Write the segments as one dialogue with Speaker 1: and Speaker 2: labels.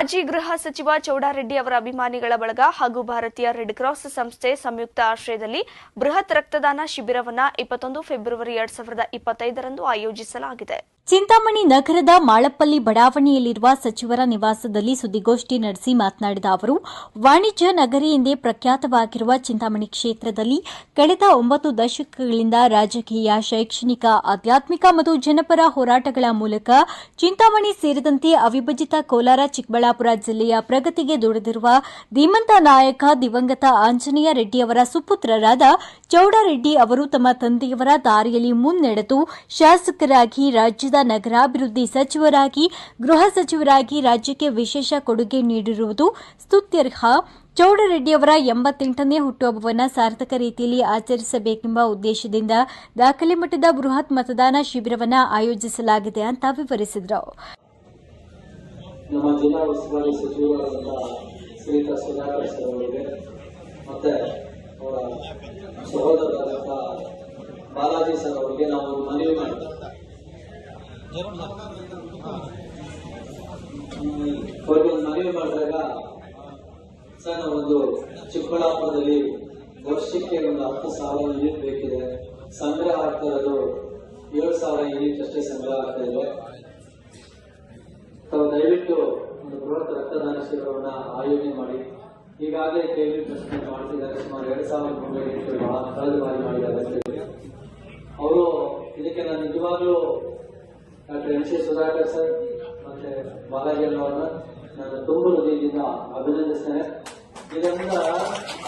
Speaker 1: ಮಾಜಿ ಗೃಹ ಸಚಿವ ಚೌಡಾರೆಡ್ಡಿ ಅವರ ಅಭಿಮಾನಿಗಳ ಬಳಗ ಹಾಗೂ ಭಾರತೀಯ ರೆಡ್ ಕ್ರಾಸ್ ಸಂಸ್ಥೆ ಸಂಯುಕ್ತ ಆಶ್ರಯದಲ್ಲಿ ಬೃಹತ್ ರಕ್ತದಾನ ಶಿಬಿರವನ್ನ ಇಪ್ಪತ್ತೊಂದು ಫೆಬ್ರವರಿ ಎರಡ್ ಸಾವಿರದ ಇಪ್ಪತ್ತೈದರಂದು ಆಯೋಜಿಸಲಾಗಿದೆ.
Speaker 2: ಚಿಂತಾಮಣಿ ನಗರದ ಮಾಳಪ್ಪಲ್ಲಿ ಬಡಾವಣೆಯಲ್ಲಿರುವ ಸಚಿವರ ನಿವಾಸದಲ್ಲಿ ಸುದ್ದಿಗೋಷ್ಠಿ ನಡೆಸಿ ಮಾತನಾಡಿದ ಅವರು, ವಾಣಿಜ್ಯ ನಗರಿ ಎಂದೇ ಪ್ರಖ್ಯಾತವಾಗಿರುವ ಚಿಂತಾಮಣಿ ಕ್ಷೇತ್ರದಲ್ಲಿ ಕಳೆದ ಒಂಬತ್ತು ದಶಕಗಳಿಂದ ರಾಜಕೀಯ, ಶೈಕ್ಷಣಿಕ, ಆಧ್ಯಾತ್ಮಿಕ ಮತ್ತು ಜನಪರ ಹೋರಾಟಗಳ ಮೂಲಕ ಚಿಂತಾಮಣಿ ಸೇರಿದಂತೆ ಅವಿಭಜಿತ ಕೋಲಾರ ಚಿಕ್ಕಬಳ್ಳಾಪುರ ಜಿಲ್ಲೆಯ ಪ್ರಗತಿಗೆ ದುಡಿದಿರುವ ಧೀಮಂತ ನಾಯಕ ದಿವಂಗತ ಆಂಜನೇಯ ರೆಡ್ಡಿ ಅವರ ಸುಪುತ್ರರಾದ ಚೌಡರೆಡ್ಡಿ ಅವರು ತಮ್ಮ ತಂದೆಯವರ ದಾರಿಯಲ್ಲಿ ಮುನ್ನಡೆದು ಶಾಸಕರಾಗಿ ರಾಜ್ಯದ ನಗರಾಭಿವೃದ್ಧಿ ಸಚಿವರಾಗಿ, ಗೃಹ ಸಚಿವರಾಗಿ ರಾಜ್ಯಕ್ಕೆ ವಿಶೇಷ ಕೊಡುಗೆ ನೀಡಿರುವುದು ಸ್ತುತ್ಯರ್ಹ. ಚೌಡರೆಡ್ಡಿಯವರ ಎಂಬತ್ತೆಂಟನೇ ಹುಟ್ಟುಹಬ್ಬವನ್ನು ಸಾರ್ಥಕ ರೀತಿಯಲ್ಲಿ ಆಚರಿಸಬೇಕೆಂಬ ಉದ್ದೇಶದಿಂದ ದಾಖಲೆ ಮಟ್ಟದ ಬೃಹತ್ ಮತದಾನ ಶಿಬಿರವನ್ನು ಆಯೋಜಿಸಲಾಗಿದೆ ಅಂತ ವಿವರಿಸಿದರು.
Speaker 3: ನಮ್ಮ ಜಿಲ್ಲಾ ಉಸ್ತುವಾರಿ ಸಚಿವರಾದಂತಹ ಶ್ರೀಯುತ ಸುಧಾಕರ್ ಸರ್ ಅವರಿಗೆ, ಮತ್ತೆ ಅವರ ಸಹೋದರರಾದಂತಹ ಬಾಲಾಜಿ ಸರ್ ಅವರಿಗೆ ನಾವು ಮನವಿ ಮಾಡಿದ್ವಿ. ಮನವಿ ಮಾಡಿದಾಗ ಸರ್ ಒಂದು ಚಿಕ್ಕಬಳ್ಳಾಪುರದಲ್ಲಿ ವರ್ಷಕ್ಕೆ ಒಂದು ಹತ್ತು ಸಾವಿರ ಯೂನಿಟ್ ಬೇಕಿದೆ. ಸಂಗ್ರಹ ಆಗ್ತಾ ಇರೋದು ಏಳು ಸಾವಿರ ಯೂನಿಟ್ ಅಷ್ಟೇ ಸಂಗ್ರಹ ಆಗ್ತಾ ಇದೆ. ತಾವು ದಯವಿಟ್ಟು ಒಂದು ಬೃಹತ್ ರಕ್ತದಾನ ಶಿಬಿರವನ್ನ ಆಯೋಜನೆ ಮಾಡಿ. ಈಗಾಗಲೇ ಕೆವಿ ಟ್ರಸ್ಟ್ ಮಾಡ್ತಿದ್ದಾರೆ. ಸುಮಾರು ಎರಡು ಸಾವಿರ ಮುನ್ನೂರು ಬಹಳ ಕಳೆದ ಬಾರಿ ಮಾಡಿದ್ದಾರೆ ಅವರು ಇದಕ್ಕೆ ನಾನು ನಿಜವಾಗ್ಲೂ doctor N C Sudhakar sir ಮತ್ತೆ ಬಾಲಾಜಿ ಅವರನ್ನ ನಾನು ತುಂಬ ಹೃದಯದಿಂದ ಅಭಿನಂದಿಸ್ತೇನೆ. ಇದರಿಂದ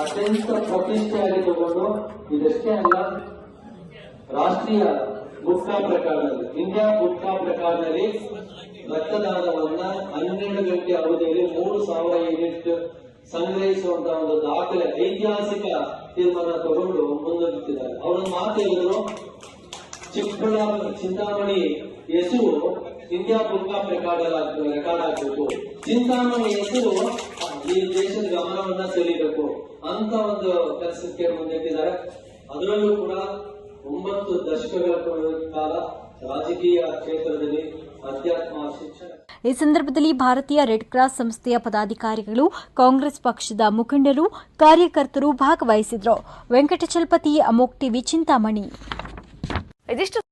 Speaker 3: ಅತ್ಯಂತ ಪ್ರತಿಷ್ಠೆಯಾಗಿ ತಗೊಂಡು ಇದಷ್ಟೇ ಅಲ್ಲ, ರಾಷ್ಟ್ರೀಯ ಗುಟ್ಕಾ ಪ್ರಕಾರದಲ್ಲಿ ಇಂಡಿಯಾ ಗುಟ್ಕಾ ಪ್ರಕಾರದಲ್ಲಿ ರಕ್ತದಾನವನ್ನ ಹನ್ನೆರಡು ಗಂಟೆ ಅವಧಿಯಲ್ಲಿ ಮೂರು ಸಾವಿರ ಯೂನಿಟ್ ಸಂಗ್ರಹಿಸುವಂತಹ ಒಂದು ದಾಖಲೆ, ಐತಿಹಾಸಿಕ ತೀರ್ಮಾನ ತಗೊಂಡು ಮುಂದುವರಿತಿದ್ದಾರೆ ಅವರ ಮಾತು ಹೇಳಿದ್ರು ಚಿಕ್ಕಬಳ್ಳಾಪುರ, ಚಿಂತಾಮಣಿ ಹೆಸರು India book of record record ಆಗಬೇಕು. ಚಿಂತಾಮಣಿ ಹೆಸರು ಈ ದೇಶದ ಗಮನವನ್ನ ಸೆಳೀಬೇಕು ಅಂತ ಒಂದು ಕೆಲಸಕ್ಕೆ ಮುಂದಿಟ್ಟಿದ್ದಾರೆ. ಅದರಲ್ಲೂ ಕೂಡ ಒಂಬತ್ತು ದಶಕಗಳ ಕಾಲ ರಾಜಕೀಯ ಕ್ಷೇತ್ರದಲ್ಲಿ ಅಧ್ಯಾತ್ಮ ಶಿಕ್ಷಣ.
Speaker 2: ಈ ಸಂದರ್ಭದಲ್ಲಿ ಭಾರತೀಯ ರೆಡ್ ಕ್ರಾಸ್ ಸಂಸ್ಥೆಯ ಪದಾಧಿಕಾರಿಗಳು ಕಾಂಗ್ರೆಸ್ ಪಕ್ಷದ ಮುಖಂಡರು ಕಾರ್ಯಕರ್ತರು ಭಾಗವಹಿಸಿದ್ರು ವೆಂಕಟಚಲಪತಿ ಅಮೋಕ್ ಟಿವಿ ಚಿಂತಾಮಣಿ.